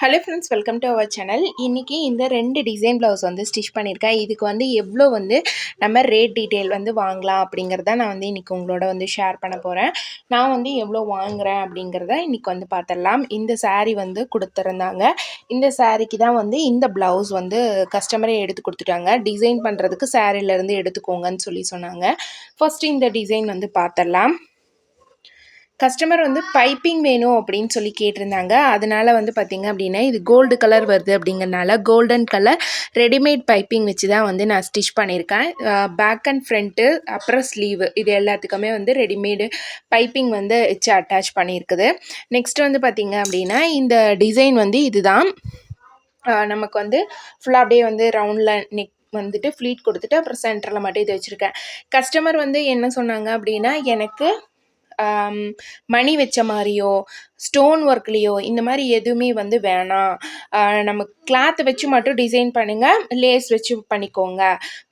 Hello friends welcome to our channel இன்றைக்கி இந்த ரெண்டு டிசைன் ப்ளவுஸ் வந்து ஸ்டிச் பண்ணியிருக்கேன். இதுக்கு வந்து எவ்வளோ வந்து நம்ம ரேட் டீட்டெயில் வந்து வாங்கலாம் அப்படிங்கிறத நான் வந்து இன்றைக்கி உங்களோட வந்து ஷேர் பண்ண போகிறேன் நான் வந்து எவ்வளோ வாங்குகிறேன் அப்படிங்கிறத இன்றைக்கி வந்து பார்த்துடலாம் இந்த சாரீ வந்து கொடுத்துருந்தாங்க. இந்த சாரீக்கு தான் வந்து இந்த ப்ளவுஸ் வந்து கஸ்டமரே எடுத்து கொடுத்துட்டாங்க. டிசைன் பண்ணுறதுக்கு சாரீலேருந்து எடுத்துக்கோங்கன்னு சொல்லி சொன்னாங்க. ஃபஸ்ட்டு இந்த டிசைன் வந்து பார்த்துடலாம் கஸ்டமர் வந்து பைப்பிங் வேணும் அப்படின்னு சொல்லி கேட்டிருந்தாங்க. அதனால் வந்து பார்த்திங்க அப்படின்னா இது கோல்டு கலர் வருது அப்படிங்கிறனால கோல்டன் கலர் ரெடிமேட் பைப்பிங் வச்சு தான் வந்து நான் ஸ்டிச் பண்ணியிருக்கேன். பேக் அண்ட் ஃப்ரண்ட்டு அப்புறம் ஸ்லீவு இது எல்லாத்துக்குமே வந்து ரெடிமேடு பைப்பிங் வந்து வச்சு அட்டாச் பண்ணியிருக்குது. நெக்ஸ்ட் வந்து பார்த்திங்க அப்படின்னா இந்த டிசைன் வந்து இதுதான். நமக்கு வந்து ஃபுல்லாக அப்படியே வந்து ரவுண்டில் நெக் வந்துட்டு ஃப்ளீட் கொடுத்துட்டு அப்புறம் சென்டரில் மட்டும் இது வச்சுருக்கேன். கஸ்டமர் வந்து என்ன சொன்னாங்க அப்படின்னா எனக்கு மணி வச்ச மாதிரியோ ஸ்டோன் ஒர்க்லேயோ இந்த மாதிரி எதுவுமே வந்து வேணாம். நம்ம கிளாத்தை வச்சு மட்டும் டிசைன் பண்ணுங்கள் லேஸ் வச்சு பண்ணிக்கோங்க.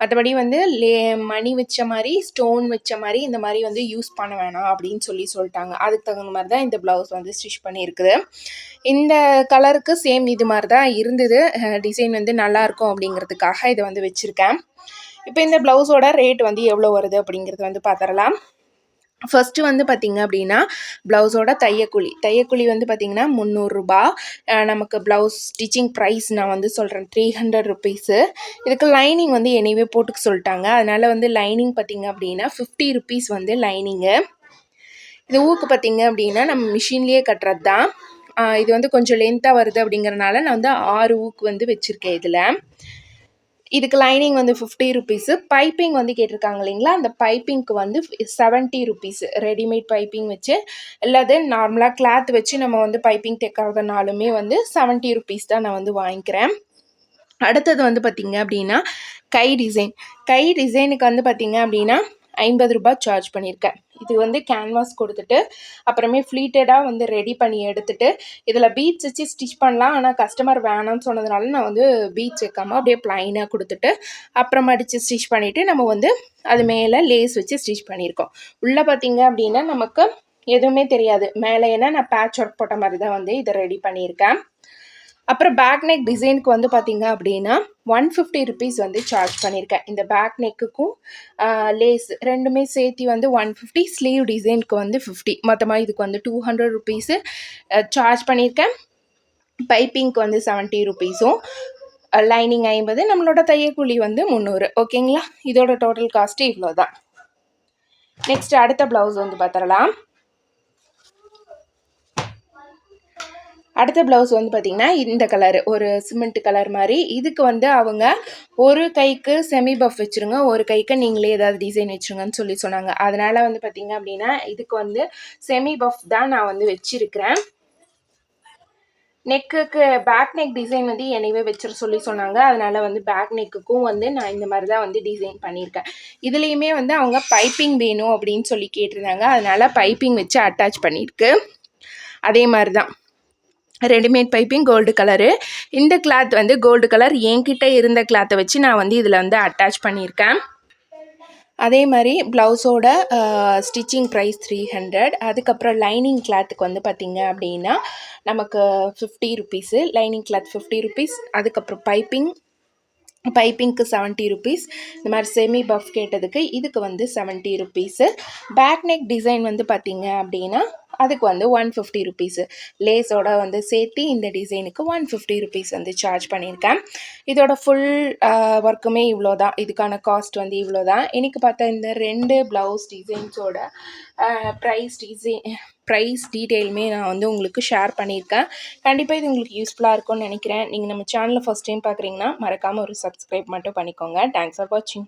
மற்றபடி வந்து லே மணி வச்ச மாதிரி ஸ்டோன் வச்ச மாதிரி இந்த மாதிரி வந்து யூஸ் பண்ண வேணாம் அப்படின்னு சொல்லி சொல்லிட்டாங்க. அதுக்கு தகுந்த மாதிரி தான் இந்த ப்ளவுஸ் வந்து ஸ்டிச் பண்ணியிருக்குது. இந்த கலருக்கு சேம் இது மாதிரி தான் இருந்தது. டிசைன் வந்து நல்லாயிருக்கும் அப்படிங்கிறதுக்காக இதை வந்து வச்சுருக்கேன். இப்போ இந்த ப்ளவுஸோட ரேட் வந்து எவ்வளோ வருது அப்படிங்கிறது வந்து பார்த்துடலாம். ஃபஸ்ட்டு வந்து பார்த்திங்க அப்படின்னா ப்ளவுஸோட தையக்கூலி தையக்கூலி வந்து பார்த்திங்கன்னா முந்நூறுரூபா நமக்கு ப்ளவுஸ் ஸ்டிச்சிங் ப்ரைஸ் நான் வந்து சொல்கிறேன் த்ரீ ஹண்ட்ரட் ருபீஸு இதுக்கு லைனிங் வந்து எனிவே போட்டுக்க சொல்லிட்டாங்க. அதனால் வந்து லைனிங் பார்த்திங்க அப்படின்னா ஃபிஃப்டி ருபீஸ் வந்து லைனிங்கு இது ஊக்கு பார்த்திங்க அப்படின்னா நம்ம மிஷின்லேயே கட்டுறது தான் இது வந்து கொஞ்சம் லென்த்தாக வருது அப்படிங்கிறனால நான் வந்து ஆறு ஊக்கு வந்து வச்சுருக்கேன் இதில். இதுக்கு லைனிங் வந்து ஃபிஃப்டி ருபீஸு பைப்பிங் வந்து கேட்டிருக்காங்க இல்லைங்களா? அந்த பைப்பிங்க்கு வந்து செவன்ட்டி ருபீஸ் ரெடிமேட் பைப்பிங் வச்சு இல்லாது நார்மலாக கிளாத் வச்சு நம்ம வந்து பைப்பிங் தைக்கிறதுனாலுமே வந்து செவன்ட்டி ருபீஸ் தான் நான் வந்து வாங்கிக்கிறேன். அடுத்தது வந்து பார்த்திங்க அப்படின்னா கை டிசைன் கை டிசைனுக்கு வந்து பார்த்திங்க அப்படின்னா ஐம்பது ரூபாய் சார்ஜ் பண்ணியிருக்கேன். இது வந்து கேன்வாஸ் கொடுத்துட்டு அப்புறமே ஃப்ளீட்டடாக வந்து ரெடி பண்ணி எடுத்துட்டு இதில் பீட்ஸ் வச்சு ஸ்டிச் பண்ணலாம். ஆனால் கஸ்டமர் வேணாம்னு சொன்னதுனால நான் வந்து பீட்ஸ் வைக்காமல் அப்படியே ப்ளைனாக கொடுத்துட்டு அப்புறம் அடித்து ஸ்டிச் பண்ணிவிட்டு நம்ம வந்து அது மேலே லேஸ் வச்சு ஸ்டிச் பண்ணியிருக்கோம். உள்ளே பார்த்தீங்க அப்படின்னா நமக்கு எதுவுமே தெரியாது. மேலே ஏன்னா நான் பேட்ச் ஒர்க் போட்ட மாதிரி தான் வந்து இதை ரெடி பண்ணியிருக்கேன். அப்புறம் பேக் நெக் டிசைனுக்கு வந்து பார்த்திங்க அப்படின்னா ஒன் ஃபிஃப்டி ருபீஸ் வந்து சார்ஜ் பண்ணியிருக்கேன். இந்த பேக் நெக்குக்கும் லேஸ் ரெண்டுமே சேர்த்தி வந்து ஒன் ஃபிஃப்டி ஸ்லீவ் டிசைனுக்கு வந்து ஃபிஃப்டி மொத்தமாக இதுக்கு வந்து டூ ஹண்ட்ரட் ருபீஸு சார்ஜ் பண்ணியிருக்கேன். பைப்பிங்க்கு வந்து செவன்ட்டி ருபீஸும் லைனிங் ஐம்பது நம்மளோட தையக்கூலி வந்து முந்நூறு. ஓகேங்களா இதோட டோட்டல் காஸ்ட்டு இவ்வளோ தான் நெக்ஸ்ட் அடுத்த ப்ளவுஸ் வந்து பார்த்துடலாம் அடுத்த ப்ளவுஸ் வந்து பார்த்திங்கன்னா இந்த கலர் ஒரு சிமெண்ட் கலர் மாதிரி. இதுக்கு வந்து அவங்க ஒரு கைக்கு செமி பஃப் வச்சுருங்க. ஒரு கைக்கு நீங்களே ஏதாவது டிசைன் வச்சுருங்கன்னு சொல்லி சொன்னாங்க. அதனால் வந்து பார்த்திங்க அப்படின்னா இதுக்கு வந்து செமி பஃப் தான் நான் வந்து வச்சுருக்கிறேன். நெக்குக்கு பேக் நெக் டிசைன் வந்து என்னைவே வச்சிட சொல்லி சொன்னாங்க. அதனால் வந்து பேக் நெக்குக்கும் வந்து நான் இந்த மாதிரி தான் வந்து டிசைன் பண்ணியிருக்கேன். இதுலேயுமே வந்து அவங்க பைப்பிங் வேணும் அப்படின்னு சொல்லி கேட்டிருந்தாங்க. அதனால் பைப்பிங் வச்சு அட்டாச் பண்ணியிருக்கு. அதே மாதிரி தான். Readymade piping gold colour. இந்த கிளாத் வந்து கோல்டு கலர். என்கிட்ட இருந்த கிளாத்தை வச்சு நான் வந்து இதில் வந்து அட்டாச் பண்ணியிருக்கேன். அதே மாதிரி ப்ளவுஸோட ஸ்டிச்சிங் ப்ரைஸ் த்ரீ ஹண்ட்ரட் அதுக்கப்புறம் லைனிங் கிளாத்துக்கு வந்து பார்த்திங்க அப்படின்னா நமக்கு fifty rupees lining cloth fifty rupees அதுக்கப்புறம் பைப்பிங் பைப்பிங்க்கு செவன்ட்டி ருபீஸ் இந்த மாதிரி செமி பஃப் கேட்டதுக்கு இதுக்கு வந்து seventy rupees back neck design வந்து பார்த்திங்க அப்படின்னா அதுக்கு வந்து ஒன் ஃபிஃப்டி ருபீஸு லேஸோட வந்து சேர்த்து இந்த டிசைனுக்கு ஒன் ஃபிஃப்டி ருபீஸ் வந்து சார்ஜ் பண்ணியிருக்கேன். இதோட ஃபுல் ஒர்க்குமே இவ்வளோ தான் இதுக்கான காஸ்ட் வந்து இவ்வளோ தான் இன்றைக்கி பார்த்தா இந்த ரெண்டு ப்ளவுஸ் டிசைன்ஸோட ப்ரைஸ் டிசைன் ப்ரைஸ் டீட்டெயிலுமே நான் வந்து உங்களுக்கு ஷேர் பண்ணியிருக்கேன். கண்டிப்பாக இது உங்களுக்கு யூஸ்ஃபுல்லாக இருக்கும்னு நினைக்கிறேன். நீங்கள் நம்ம சேனலில் ஃபஸ்ட் டைம் பார்க்குறீங்கன்னா மறக்காமல் ஒரு சப்ஸ்கிரைப் மட்டும் பண்ணிக்கோங்க. தேங்க்ஸ் ஃபார் வாட்சிங்